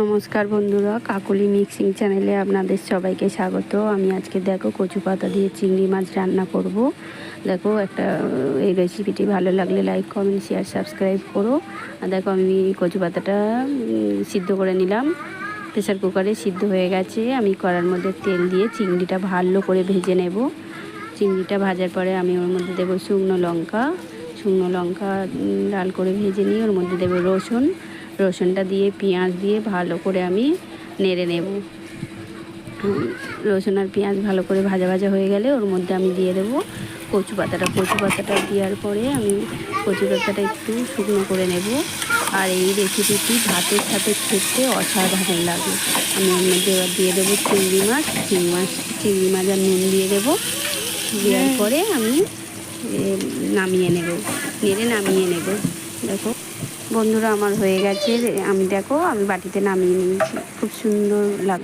নমস্কার বন্ধুরা, কাকলি মিক্সিং চ্যানেলে আপনাদের সবাইকে স্বাগত। আমি আজকে দেখো কচু পাতা দিয়ে চিংড়ি মাছ রান্না করব। দেখো একটা এই রেসিপিটি ভালো লাগলে লাইক কমেন্ট শেয়ার সাবস্ক্রাইব করো। আর দেখো আমি কচু পাতাটা সিদ্ধ করে নিলাম। প্রেসার কুকারে সিদ্ধ হয়ে গেছে। আমি কড়ার মধ্যে তেল দিয়ে চিংড়িটা ভালো করে ভেজে নেব। চিংড়িটা ভাজার পরে আমি ওর মধ্যে দেবো শুকনো লঙ্কা। শুকনো লঙ্কা লাল করে ভেজে নিয়ে ওর মধ্যে দেবো রসুন। রসুনটা দিয়ে, পেঁয়াজ দিয়ে ভালো করে আমি নেড়ে নেব। রসুন আর পেঁয়াজ ভালো করে ভাজা ভাজা হয়ে গেলে ওর মধ্যে আমি দিয়ে দেবো কচু পাতাটা। কচু পাতাটা দেওয়ার পরে আমি কচু পাতাটা একটু শুকনো করে নেব। আর এই রেসিপিটি ভাতের সাথে খেতে অসাধারণ লাগে। আমি ওর মধ্যে এবার দিয়ে দেবো চিংড়ি মাছ। চিংড়ি মাছ চিংড়ি মাছ আর নুন দিয়ে দেবো। দেওয়ার পরে আমি নামিয়ে নেব। নেড়ে নামিয়ে নেব। দেখো বন্ধুরা আমার হয়ে গেছে। আমি দেখো আমি বাটিতে নামিয়ে নিয়েছি। খুব সুন্দর লাগবে